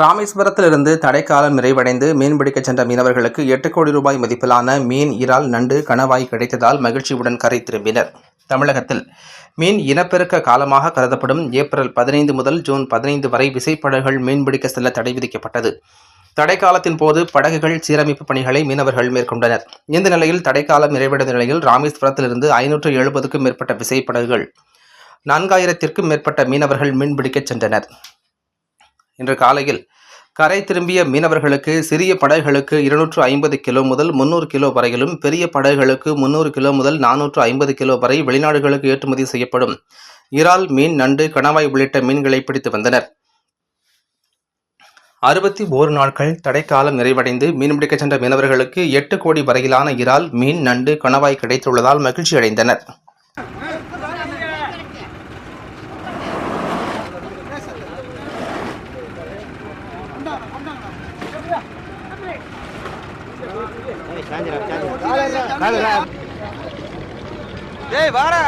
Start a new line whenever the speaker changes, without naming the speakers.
ராமேஸ்வரத்திலிருந்து தடைக்காலம் நிறைவடைந்து மீன்பிடிக்கச் சென்ற மீனவர்களுக்கு எட்டு கோடி ரூபாய் மதிப்பிலான மீன் இறால் நண்டு கணவாய் கிடைத்ததால் மகிழ்ச்சியுடன் கரை திரும்பினர். தமிழகத்தில் மீன் இனப்பெருக்க காலமாக கருதப்படும் ஏப்ரல் பதினைந்து முதல் ஜூன் பதினைந்து வரை விசைப்படகுகள் மீன்பிடிக்க செல்ல தடை விதிக்கப்பட்டது. தடைக்காலத்தின் போது படகுகள் சீரமைப்பு பணிகளை மீனவர்கள் மேற்கொண்டனர். இந்த நிலையில் தடைக்காலம் நிறைவடைந்த நிலையில் ராமேஸ்வரத்திலிருந்து ஐநூற்று எழுபதுக்கும் மேற்பட்ட விசைப்படகுகள் நான்காயிரத்திற்கும் மேற்பட்ட மீனவர்கள் மீன்பிடிக்கச் சென்றனர். இன்று காலையில் கரை திரும்பிய மீனவர்களுக்கு சிறிய படகுகளுக்கு இருநூற்று ஐம்பது கிலோ முதல் முந்நூறு கிலோ வரையிலும் பெரிய படகுகளுக்கு முந்நூறு கிலோ முதல் நானூற்று ஐம்பது கிலோ வரை வெளிநாடுகளுக்கு ஏற்றுமதி செய்யப்படும். இறால் மீன் நண்டு கணவாய் உள்ளிட்ட மீன்களை பிடித்து வந்தனர். அறுபத்தி ஓரு நாட்கள் தடைக்காலம் நிறைவடைந்து மீன்பிடிக்கச் சென்ற மீனவர்களுக்கு எட்டு கோடி வரையிலான இறால் மீன் நண்டு கணவாய் கிடைத்துள்ளதால் மகிழ்ச்சி அடைந்தனர்
டேய் வாடா.